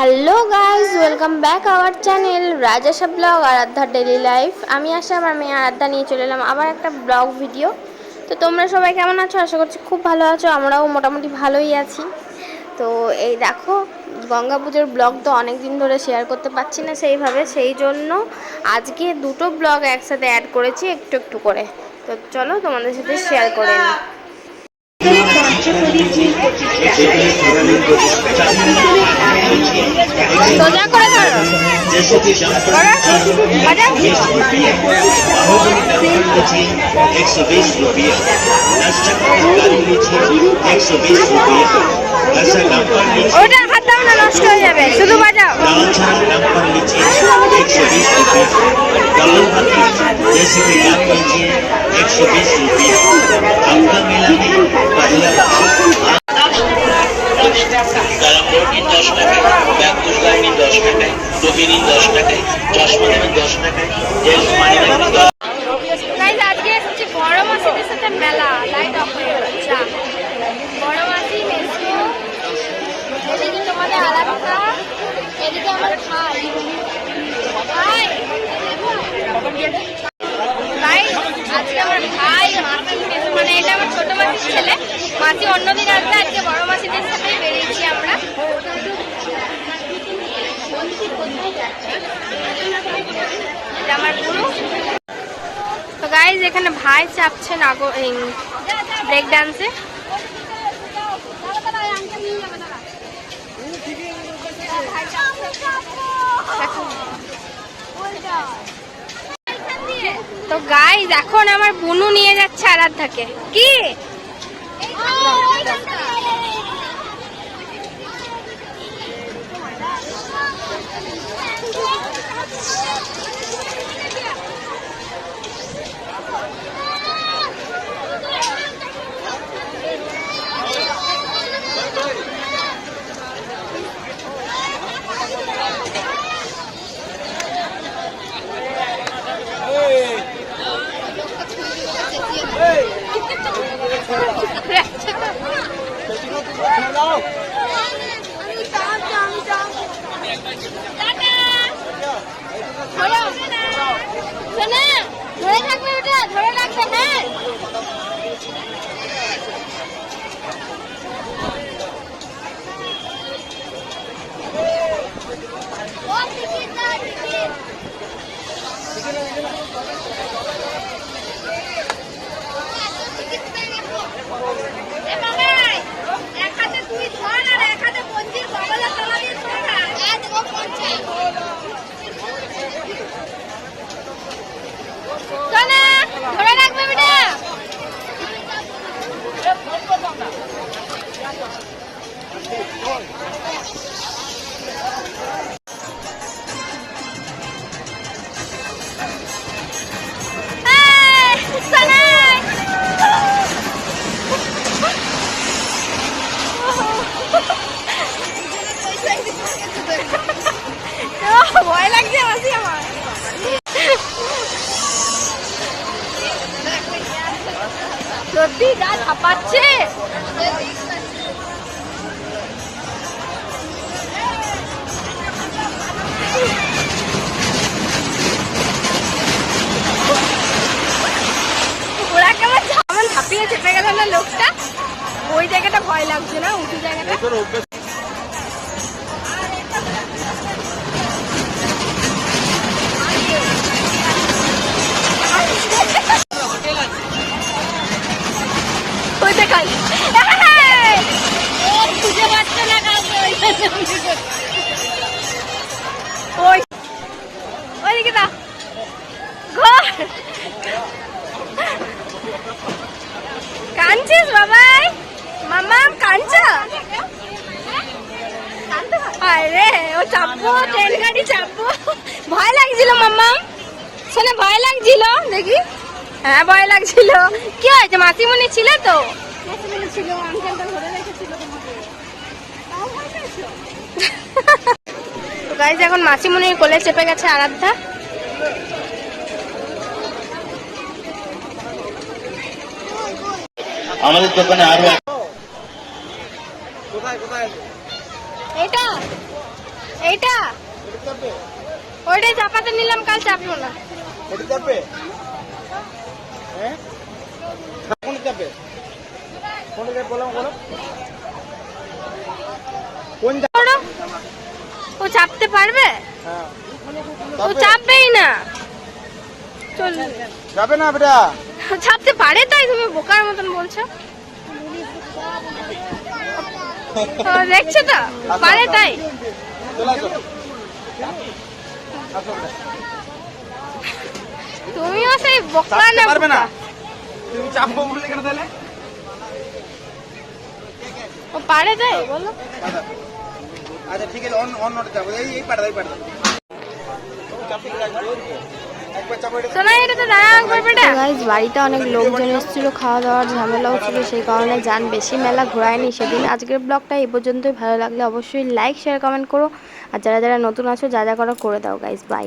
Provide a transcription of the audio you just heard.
Hello guys welcome back our channel Rajasa vlog Aradhya daily life আমি আসা আমার মেয়ে আরাধ্যা নিয়ে চলে এলাম আবার একটা ব্লগ ভিডিও তো তোমরা সবাই কেমন আছো? আশা করছি খুব ভালো আছো, আমরাও মোটামুটি ভালোই আছি। তো এই দেখো, গঙ্গা পুজোর ব্লগ তো অনেক দিন ধরে শেয়ার করতে পারছি না সেইভাবে, সেই জন্য আজকে দুটো ব্লগ একসাথে অ্যাড করেছি একটু একটু করে। তো চলো তোমাদের সাথে শেয়ার করে নিই। একশো বিশ রুপিয়া একশো ওটা হাত না নষ্ট হয়ে যাবে শুধু বাজাও Domínio das তো গাইজ এখানে ভাই চাপছে নাগো ব্রেক ডান্সে তো গাইজ এখন আমার বুনু নিয়ে যাচ্ছে আরাধ্যাকে। কি? Thank you. ধরে। থাকবে ওটা ধরে রাখবে হ্যাঁ। সত্যি যা ছাপাচ্ছে ওরা কেমন ঝামন ঝাঁপিয়ে চেপে গেল না লোকটা? ওই জায়গাটা ভয় লাগছে না, উঁচু জায়গাটা? আরে ও চাপবো ট্রেন গাড়ি চাপবো ভয় লাগছিল মাম্মা? শোনে ভয় লাগছিল? দেখি। হ্যাঁ ভয় লাগছিল। কি হয়েছে? মাসিমণি ছিল তো? ছিল আঙ্কেলটা ধরে রেখেছিল তোমাকে। তাও ভয় পেয়েছ? গাইজ এখন মাসিমণির কোলে চেপে গেছে আরাধ্যা। আমাদের দোকানে আরও এটা এইটা এটা চাপবে ওইটাই চাপাতে নিলাম কাল চাপলো না। চাপবে? হ্যাঁ? কোনটা চাপবে? কোনটা চাপবে বলো বলো। কোন ও চাপতে পারবে? হ্যাঁ। ও চাপবেই না। চল। যাবে না বেটা। চাপতে পারে তাই তুমি বোকার মতন বলছো। দেখছ তো? পারে তাই। তুমিও সেই বোকা চাপতে না পারবে না। তুমি চাপবো বললে কেন তাহলে? ও পারে তাই বলো। আচ্ছা আচ্ছা ঠিক আছে অন্য অন্যটা চাপো। এই এই পাটা এই পাটা গাইজ বাড়িতে অনেক লোকজন এসেছিল, খাওয়া দাওয়ার ঝামেলাও ছিল, সেই কারণে যান বেশি মেলা ঘোরায়নি সেদিন। আজকের ব্লগটা এই পর্যন্তই, ভালো লাগলে অবশ্যই লাইক শেয়ার কমেন্ট করো। আর যারা যারা নতুন আছো, যা যা করো, করে দাও গাইজ বাই